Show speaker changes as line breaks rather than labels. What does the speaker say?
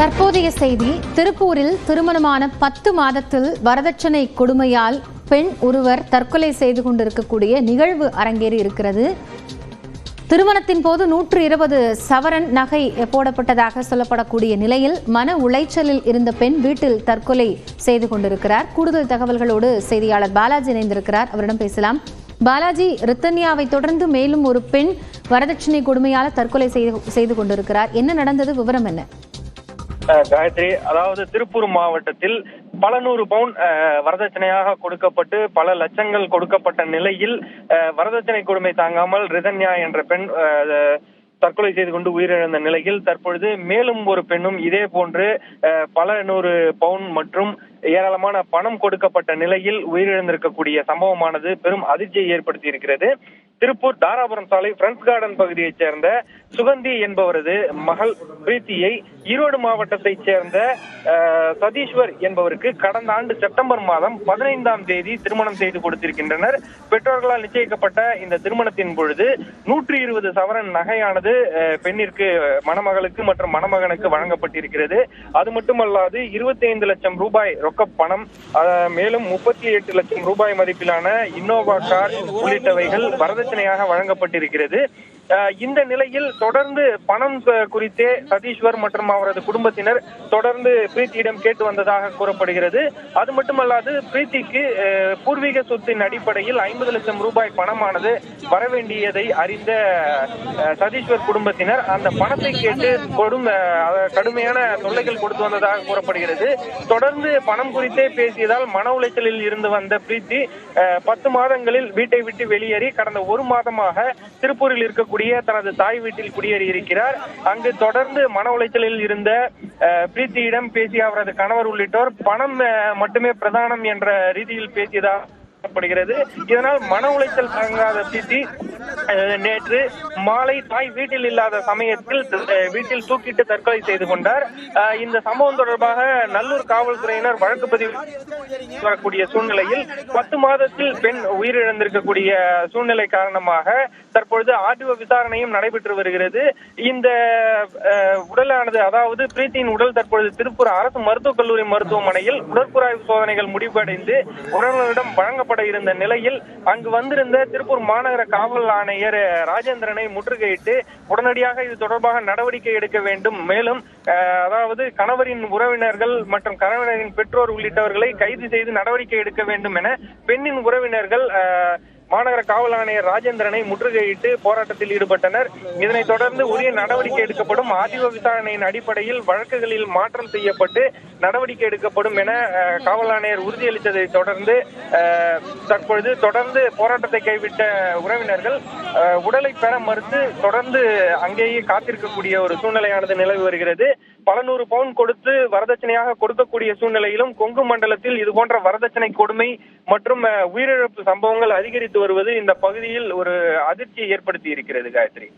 தற்போதைய செய்தி திருப்பூரில் திருமணமான பத்து மாதத்தில் வரதட்சணை கொடுமையால் பெண் ஒருவர் தற்கொலை செய்து கொண்டிருக்கக்கூடிய நிகழ்வு அரங்கேறி இருக்கிறது. திருமணத்தின் போது நூற்று இருபது சவரன் நகை போடப்பட்டதாக சொல்லப்படக்கூடிய நிலையில் மன உளைச்சலில் இருந்த பெண் வீட்டில் தற்கொலை செய்து கொண்டிருக்கிறார். கூடுதல் தகவல்களோடு செய்தியாளர் பாலாஜி இணைந்திருக்கிறார். அவரிடம் பேசலாம். பாலாஜி ரித்தன்யாவை தொடர்ந்து மேலும் ஒரு பெண் வரதட்சணை கொடுமையால் தற்கொலை செய்து செய்து கொண்டிருக்கிறார். என்ன நடந்தது? விவரம் என்ன?
காயத்ரி அதாவது திருப்பூர் மாவட்டத்தில் பல நூறு பவுன் வரதட்சணையாக கொடுக்கப்பட்டு பல லட்சங்கள் கொடுக்கப்பட்ட நிலையில் வரதட்சணை கொடுமை தாங்காமல் ரிதன்யா என்ற பெண் தற்கொலை செய்து கொண்டு உயிரிழந்த நிலையில் தற்பொழுது மேலும் ஒரு பெண்ணும் இதே போன்று பல நூறு பவுன் மற்றும் ஏராளமான பணம் கொடுக்கப்பட்ட நிலையில் உயிரிழந்திருக்கக்கூடிய சம்பவமானது பெரும் அதிர்ச்சியை ஏற்படுத்தி இருக்கிறது திருப்பூர் தாராபுரம் சாலை பிரெண்ட்ஸ் கார்டன் பகுதியைச் சேர்ந்த சுகந்தி என்பவரது மகள் பிரீத்தியை ஈரோடு மாவட்டத்தைச் சேர்ந்த சதீஸ்வர் என்பவருக்கு கடந்த ஆண்டு செப்டம்பர் மாதம் பதினைந்தாம் தேதி திருமணம் செய்து கொடுத்திருக்கின்றனர். பெற்றோர்களால் நிச்சயிக்கப்பட்ட இந்த திருமணத்தின் பொழுது நூற்றி இருபது சவரன் நகையானது அஹ், பெண்ணிற்கு மணமகளுக்கு மற்றும் மணமகனுக்கு வழங்கப்பட்டிருக்கிறது. அது மட்டுமல்லாது இருபத்தி ஐந்து லட்சம் ரூபாய் ரொக்க பணம் மேலும் முப்பத்தி எட்டு லட்சம் ரூபாய் மதிப்பிலான இன்னோவா கார் உள்ளிட்டவைகள் வரதட்சணையாக வழங்கப்பட்டிருக்கிறது. இந்த நிலையில் தொடர்ந்து பணம் குறித்தே சதீஸ்வர் மற்றும் அவரது குடும்பத்தினர் தொடர்ந்து பிரீத்தியிடம் கேட்டு வந்ததாக கூறப்படுகிறது. அது மட்டுமல்லாது பிரீத்திக்கு பூர்வீக சொத்தின் அடிப்படையில் ஐம்பது லட்சம் ரூபாய் பணமானது வரவேண்டியதை அறிந்த சதீஸ்வர் குடும்பத்தினர் அந்த பணத்தை கேட்டு கொடும் கடுமையான தொல்லைகள் கொடுத்து வந்ததாக கூறப்படுகிறது. தொடர்ந்து பணம் குறித்தே பேசியதால் மன உளைச்சலில் இருந்து வந்த பிரீத்தி பத்து மாதங்களில் வீட்டை விட்டு வெளியேறி கடந்த ஒரு மாதமாக திருப்பூரில் இருக்கக்கூடிய தனது தாய் வீட்டில் குடியேறி இருக்கிறார் அங்கு தொடர்ந்து மன உளைச்சலில் இருந்த பிரீத்தியிடம் பேசிய அவரது கணவர் உள்ளிட்டோர் பணம் மட்டுமே பிரதானம் என்ற ரீதியில் பேசியதாக படுகிறது இதனால் மன உளைச்சல் தாங்காத பிரீத்தி நேற்று மாலை தாய் வீட்டில் இல்லாத சமயத்தில் வீட்டில் தூக்கிட்டு தற்கொலை செய்து கொண்டார். இந்த சம்பவம் தொடர்பாக நல்லூர் காவல்துறையினர் வழக்கு பதிவு வரக்கூடிய சூழ்நிலையில் பத்து மாதத்தில் பெண் உயிரிழந்திருக்கக்கூடிய சூழ்நிலை காரணமாக தற்பொழுது ஆர்டிஓ விசாரணையும் நடைபெற்று வருகிறது. இந்த உடலானது அதாவது பிரீத்தியின் உடல் தற்பொழுது திருப்பூர் அரசு மருத்துவக் கல்லூரி மருத்துவமனையில் உடற்குறாய்வு சோதனைகள் முடிவடைந்து வழங்கப்பட்ட வழங்கப்பட இருந்த நிலையில் அங்கு வந்திருந்த திருப்பூர் மாநகர காவல் ஆணையர் ராஜேந்திரனை முற்றுகையிட்டு உடனடியாக இது தொடர்பாக நடவடிக்கை எடுக்க வேண்டும். மேலும் அதாவது கணவரின் உறவினர்கள் மற்றும் கணவரின் பெற்றோர் உள்ளிட்டவர்களை கைது செய்து நடவடிக்கை எடுக்க வேண்டும் என பெண்ணின் உறவினர்கள் மாநகர காவல் ஆணையர் ராஜேந்திரனை முற்றுகையிட்டு போராட்டத்தில் ஈடுபட்டனர். இதனைத் தொடர்ந்து உரிய நடவடிக்கை எடுக்கப்படும். ஆதிவ விசாரணையின் அடிப்படையில் வழக்குகளில் மாற்றம் செய்யப்பட்டு நடவடிக்கை எடுக்கப்படும் என காவல் ஆணையர் உறுதியளித்ததை தொடர்ந்து தற்பொழுது தொடர்ந்து போராட்டத்தை கைவிட்ட உறவினர்கள் உடலை பெற மறுத்து தொடர்ந்து அங்கேயே காத்திருக்கக்கூடிய ஒரு சூழ்நிலையானது நிலவி வருகிறது. பல நூறு பவுன் கொடுத்து வரதட்சணையாக கொடுக்கக்கூடிய சூழ்நிலையிலும் கொங்கு மண்டலத்தில் இதுபோன்ற வரதட்சணை கொடுமை மற்றும் உயிரிழப்பு சம்பவங்கள் அதிகரித்து வருவது இந்த பகுதியில் ஒரு அதிர்ச்சியை ஏற்படுத்தி இருக்கிறது காயத்ரி.